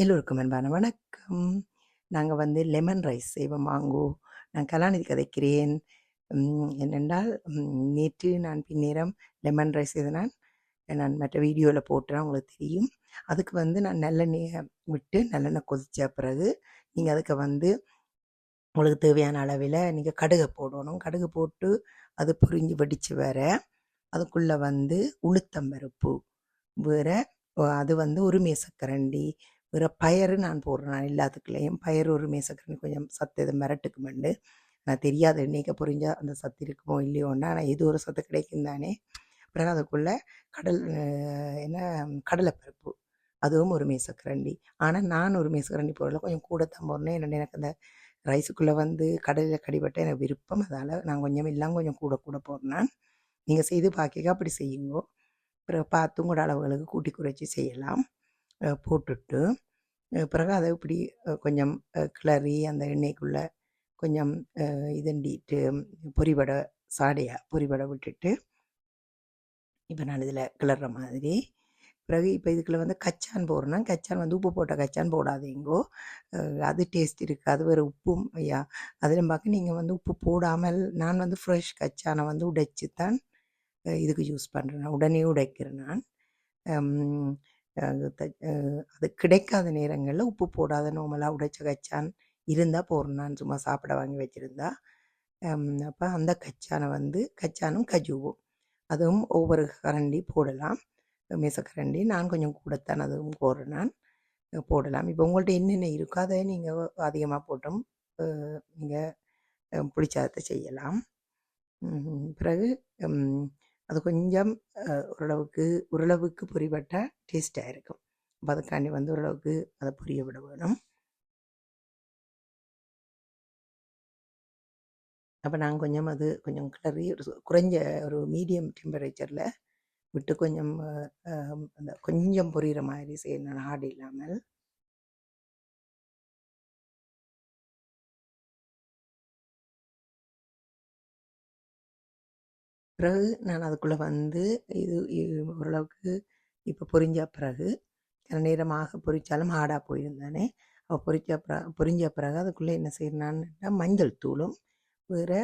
எல்லோருக்கும் அன்பான வணக்கம். நாங்கள் வந்து லெமன் ரைஸ் செய்வோம் வாங்கோ. நான் கலாநிதி கதைக்கிறேன். என்னென்றால், நேற்று நான் பின்னேரம் லெமன் ரைஸ் செய்தேனான். நான் மற்ற வீடியோவில் போட்டுறேன் உங்களுக்கு தெரியும். அதுக்கு வந்து நான் நல்லெண்ணெயை விட்டு நல்லெண்ணெய் கொதிச்ச பிறகு, நீங்கள் அதுக்கு வந்து உங்களுக்கு தேவையான அளவில் நீங்கள் கடுகை போடணும். கடுகு போட்டு அது புரிஞ்சு வடித்து வர, அதுக்குள்ளே வந்து உளுத்தம் பருப்பு, வேற அது வந்து ஒரு மேசக்கரண்டி, வேற பயறு நான் போடுறேன் நான் எல்லாத்துக்குள்ளேயும் பயறு 1 மேசக்கரண்டி கொஞ்சம் சத்து இது மிரட்டுக்குமெண்டு. நான் தெரியாது எண்ணெய்க்கு புரிஞ்சால் அந்த சத்து இருக்குமோ இல்லையோன்னா ஆனால் எது ஒரு சத்து கிடைக்கும் தானே. பிறகு அதுக்குள்ளே கடல் என்ன கடலைப்பருப்பு, அதுவும் ஒரு மேசக்கரண்டி. ஆனால் நான் ஒரு மேசக்கரண்டி போடல. கொஞ்சம் கூட தான் போடணும் எனக்கு அந்த ரைஸுக்குள்ளே வந்து கடலில் கடிபட்ட எனக்கு விருப்பம். அதால் நான் கொஞ்சம் எல்லாம் கொஞ்சம் கூட கூட போடுறேன். நீங்கள் செய்து பார்க்க அப்படி செய்யுங்கோ. பிறகு பார்த்து உங்களோட அளவுகளுக்கு கூட்டி குறைச்சி செய்யலாம். போட்டுட்டு, பிறகு அதை இப்படி கொஞ்சம் கிளறி அந்த எண்ணெய்க்குள்ளே கொஞ்சம் இதண்டிட்டு பொரிபட சாடையா பொரிபட விட்டுட்டு இப்போ நான் இதில் கிளற மாதிரி. பிறகு இப்போ இதுக்குள்ள வந்து கச்சான் போடுறேன்னா, கச்சான் வந்து உப்பு போட்ட கச்சான் போடாதீங்கோ. அது டேஸ்ட் இருக்காது. வேறு உப்பும் ஐயா அதிலும் பார்க்க நீங்கள் வந்து உப்பு போடாமல் நான் வந்து ஃப்ரெஷ் கச்சானை வந்து உடைச்சி தான் இதுக்கு யூஸ் பண்ணுறேன் உடனே உடைக்கிறேன் நான். அது அது கிடைக்காத நேரங்களில் உப்பு போடாத நோமலாக உடைச்ச கச்சான் இருந்தால் போடணும் நான் சும்மா சாப்பிட வாங்கி வச்சுருந்தா அப்போ அந்த கச்சான வந்து கச்சானும் கஜுவும். அதுவும் ஒவ்வொரு கரண்டி போடலாம். கரண்டி நான் கொஞ்சம் கூடத்தான் அதுவும் போடுறேன் நான். போடலாம். இப்போ உங்கள்கிட்ட என்னென்ன இருக்கோ அதை நீங்கள் அதிகமாக போட்டும் நீங்கள் பிடிச்சதை பிடிச்சத செய்யலாம். பிறகு அது கொஞ்சம் ஓரளவுக்கு ஓரளவுக்கு பொரிபட்டா டேஸ்ட்டாக இருக்கும். அப்போ அதுக்காண்டி வந்து ஓரளவுக்கு அதை பொரிய விட வேணும். அப்போ நான் கொஞ்சம் அது கொஞ்சம் கிளறி ஒரு குறைஞ்ச ஒரு மீடியம் டெம்பரேச்சரில் விட்டு கொஞ்சம் அந்த கொஞ்சம் பொரியிற மாதிரி செய்யணும் ஹார்ட் இல்லாமல். பிறகு நான் அதுக்குள்ளே வந்து இது ஓரளவுக்கு இப்போ பொரிஞ்ச பிறகு, சில நேரமாக பொரித்தாலும் ஆடாக போயிருந்தானே அவள் அப்ப பொரிச்ச பிற பொரிஞ்ச பிறகு அதுக்குள்ளே என்ன செய்றேன்னா, மஞ்சள் தூளும், வேறு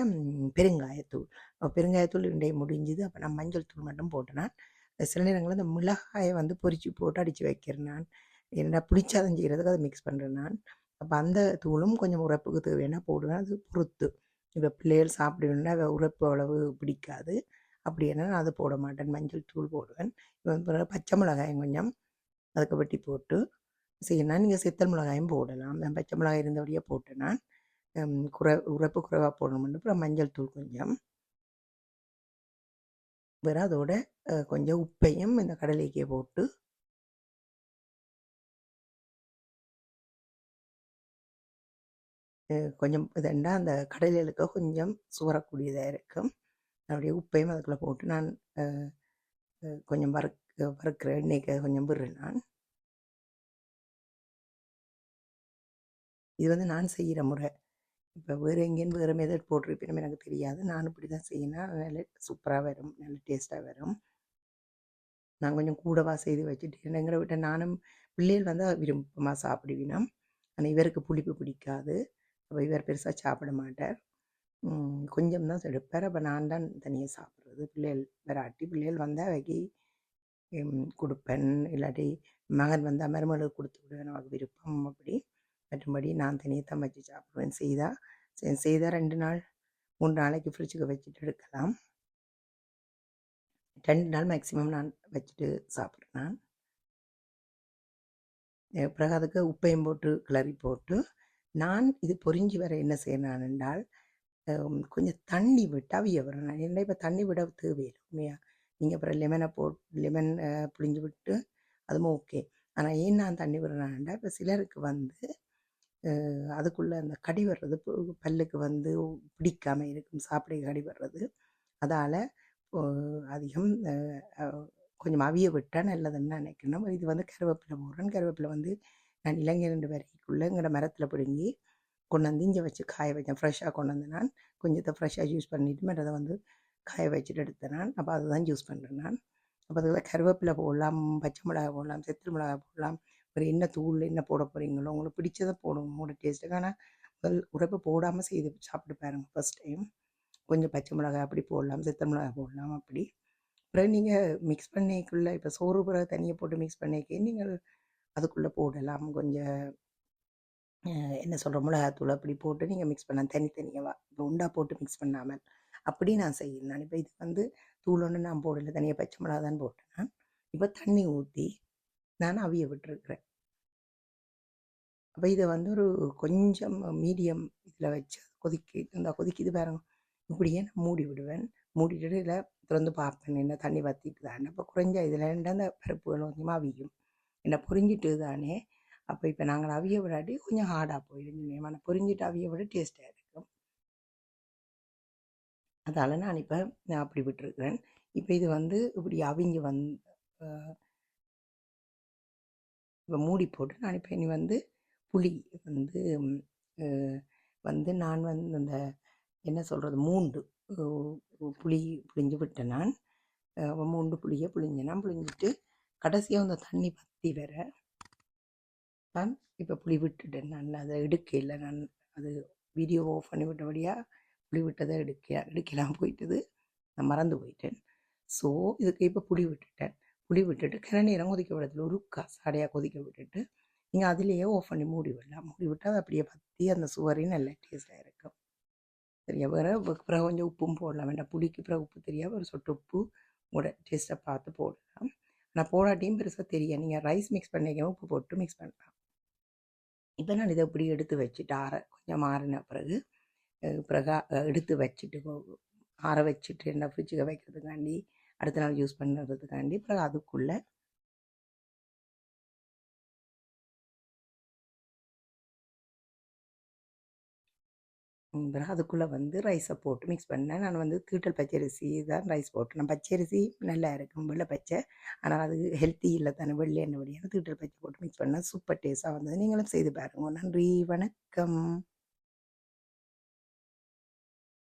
பெருங்காயத்தூள். அப்போ பெருங்காயத்தூள் இண்டை முடிஞ்சுது. அப்போ நான் மஞ்சள் தூள் மட்டும் போட்டேனான் சில நேரங்களில் அந்த மிளகாயை வந்து பொரிச்சு போட்டு அடித்து வைக்கிறேன் நான். ஏன்னா புளிச்சாதம் செய்கிறதுக்கு அதை மிக்ஸ் பண்ணுறேன் நான். அப்போ அந்த தூளும் கொஞ்சம் உரப்புக்கு தேவைன்னா போடுவேன். அது பொறுத்து. இப்போ பிள்ளைகள் சாப்பிடணும்னா உரைப்பு அவ்வளவு பிடிக்காது. அப்படின்னா நான் அதை போட மாட்டேன். மஞ்சள் தூள் போடுவேன். பச்சை மிளகாயம் கொஞ்சம் அதுக்கு வெட்டி போட்டு செய்யணும் நீங்கள் செத்தல் மிளகாயும் போடலாம். நான் பச்சை மிளகாய் இருந்தபடியே போட்டு நான். குறை உரப்பு குறைவா போடணும்னு அப்புறம் மஞ்சள் தூள் கொஞ்சம். வேற அதோட கொஞ்சம் உப்பையும் இந்த கடலைக்கே போட்டு கொஞ்சம் இதெண்டா அந்த கடலுக்கு கொஞ்சம் சூறக்கூடியதாக இருக்கும். அப்படியே உப்பையும் அதுக்குள்ளே போட்டு நான் கொஞ்சம் வறுக்க வறுக்கிற எண்ணெய்க்கு கொஞ்சம் விடுறேன் நான். இது வந்து நான் செய்கிற முறை. இப்போ வேற எங்கேயும் வேறு மெதட் போட்டிருப்பேன்னு எனக்கு தெரியாது. நான் இப்படிதான் செய்யணும். நல்ல சூப்பராக வரும். நல்ல டேஸ்ட்டாக வரும். நான் கொஞ்சம் கூடவா செய்து வச்சுட்டு எங்களை வீட்ல நானும் பிள்ளைகள் வந்து விருப்பமா சாப்பிடுவினம். ஆனால் இவருக்கு புளிப்பு பிடிக்காது. அப்ப இவர் பெருசாக சாப்பிட மாட்டார். கொஞ்சம் தான் எடுப்பார். அப்போ நான் தான் தனியாக சாப்பிட்றது பிள்ளைகள் வராட்டி பிள்ளைகள் வந்தால் வைக்கி கொடுப்பேன் இல்லாட்டி மகன் வந்தால் மருமகளுக்கு கொடுத்து விடுவேன். அவளுக்கு விருப்பம் அப்படி. மற்றபடி நான் தனியாக தான் வச்சு சாப்பிடுவேன். செய்தால் செ செய்தா 2 நாள், மூணு நாளைக்கு ஃப்ரிட்ஜுக்கு வச்சுட்டு எடுக்கலாம். ரெண்டு நாள் மேக்ஸிமம் நான் வச்சுட்டு சாப்பிட்றேன் நான். பிறகு அதுக்கு உப்பையும் போட்டு கிளறி போட்டு, நான் இது பொறிஞ்சு வர என்ன செய்யறேன் என்றால், கொஞ்சம் தண்ணி விட்டு அவிய விடுறேன். ஏன்னா இப்போ தண்ணி விட தேவையில்லை உண்மையா. நீங்கள் அப்புறம் லெமனை போட் லெமன் புளிஞ்சு விட்டு அதுவும் ஓகே. ஆனால் ஏன் நான் தண்ணி விடுறேன்னா, இப்போ சிலருக்கு வந்து அதுக்குள்ளே அந்த கடி வர்றது பல்லுக்கு வந்து பிடிக்காமல் இருக்கும். சாப்பிட கடி வர்றது. அதால் அதிகம் கொஞ்சம் அவிய விட்டால் நல்லதுன்னு நினைக்கணும் இது வந்து கருவேப்பிலை போடுறேன். கருவேப்பிலை வந்து நான் இலங்கை 2 வரைக்குள்ள எங்கட மரத்தில் பிடுங்கி கொண்டு வந்து இங்க வச்சு காய வச்சேன். ஃப்ரெஷ்ஷாக கொண்டு வந்து நான் கொஞ்சத்தை ஃப்ரெஷ்ஷாக யூஸ் பண்ணிட்டு மற்றத வந்து காய வச்சுட்டு எடுத்தேன் நான். அப்போ அதுதான் யூஸ் பண்ணுறேன் நான். அப்போ அதில கருவேப்பிலை போடலாம், பச்சை மிளகாய் போடலாம், செத்தல் மிளகாய் போடலாம், அப்புறம் என்ன தூள் என்ன போட போகிறீங்களோ உங்களுக்கு பிடிச்சதை போடுவோம் உங்களோட டேஸ்ட்டுக்கு ஆனால் முதல் போடாமல் செய்து சாப்பிட்டு பாருங்கள் ஃபர்ஸ்ட் டைம் கொஞ்சம் பச்சை மிளகாய் அப்படி போடலாம் சித்த மிளகாய் போடலாம் அப்படி அப்புறம் நீங்கள் மிக்ஸ் பண்ணிக்குள்ளே இப்போ சோறு பிறகு தனியாக போட்டு மிக்ஸ் பண்ணிக்க நீங்கள் அதுக்குள்ளே போடலாம். கொஞ்சம் என்ன சொல்கிற மிளகாத்தூள் அப்படி போட்டு நீங்கள் மிக்ஸ் பண்ணலாம் தனித்தனியாக இப்போ உண்டா போட்டு மிக்ஸ் பண்ணாமல் அப்படி நான் செய்யணும் நான் இப்போ இது வந்து தூள் ஒன்று நான் போடல. தனியாக பச்சை மிளகா தான் போட்டேன். நான் இப்போ தண்ணி ஊற்றி நான் அவிய விட்டுருக்குறேன். அப்போ இதை வந்து ஒரு கொஞ்சம் மீடியம் இதில் வச்சு கொதிக்கி இந்த கொதிக்குது பாருங்க. இப்படியே நான் மூடி விடுவேன். மூடிட்டு இதில் திறந்து பார்ப்பேன். என்ன தண்ணி வற்றிட்டு தான் அப்போ குறைஞ்ச இதில் அந்த பருப்புகள் கொஞ்சமாக அவியும். என்னை புரிஞ்சிட்டு தானே. அப்போ இப்போ நாங்கள் அவிய விடாட்டி கொஞ்சம் ஹார்டாக போயிடும் ஆனால் புரிஞ்சிட்டு அவிய விட டேஸ்ட்டாக இருக்கும் அதால் நான் இப்போ நான் அப்படி விட்டுருக்குறேன். இப்போ இது வந்து இப்படி அவிங்க வந்து இப்போ மூடி போட்டு நான் இப்போ இனி வந்து புளி வந்து வந்து நான் வந்து அந்த என்ன சொல்கிறது மூண்டு புளி புளிஞ்சு விட்டேன் நான். மூண்டு புளியை புளிஞ்சேன் புளிஞ்சிட்டு கடைசியாக அந்த தண்ணி பற்றி வர நான் இப்போ புளி விட்டுட்டேன். நான் அதை எடுக்கல. நான் அது வீடியோ ஆஃப் பண்ணி விட்டபடியாக புளி விட்டதை எடுக்க எடுக்கலாம் போயிட்டது. நான் மறந்து போயிட்டேன். ஸோ இதுக்கு இப்போ புளி விட்டுட்டேன். புளி விட்டுட்டு கிண நேரம் கொதிக்க விடத்துல ஒரு சாடையாக கொதிக்க விட்டுட்டு நீங்கள் அதிலேயே ஆஃப் பண்ணி மூடி விடலாம். மூடி விட்டால் அது அப்படியே பற்றி அந்த சுவரையும் நல்ல டேஸ்ட்டாக இருக்கும். சரியா? வேறு பிறகு கொஞ்சம் உப்பும் போடலாம். வேண்டாம். புளிக்கு பிறகு உப்பு தெரியாது. ஒரு சொட்டு உப்பு. உட டேஸ்ட்டை பார்த்து போடலாம். நான் போடாட்டியும் பெருசாக தெரியும் நீங்கள் ரைஸ் மிக்ஸ் பண்ணிக்க உப்பு போட்டு மிக்ஸ் பண்ணலாம். இப்போ நான் இதை இப்படி எடுத்து வச்சுட்டு ஆற கொஞ்சம் ஆறின பிறகு அஹ் பிறகு எடுத்து வச்சுட்டு ஆற வச்சுட்டு என்ன ஃப்ரிட்ஜுக்கு வைக்கிறதுக்காண்டி அடுத்த நாள் யூஸ் பண்ணுறதுக்காண்டி பிறகு அதுக்குள்ளே பிறகு அதுக்குள்ளே வந்து ரைஸை போட்டு மிக்ஸ் பண்ணேன். நான் வந்து தீட்டல் பச்சரிசி தான் ரைஸ் போட்டேன். நான் பச்சரிசி நல்லா இருக்கும். வெள்ளை பச்சை. ஆனால் அது ஹெல்த்தி இல்லை தானே. வெள்ளை எண்ணெய் வழியான தீட்டல் பச்சை போட்டு மிக்ஸ் பண்ணால் சூப்பர் டேஸ்ட்டாக வந்தது. நீங்களும் செய்து பாருங்க. நன்றி. வணக்கம்.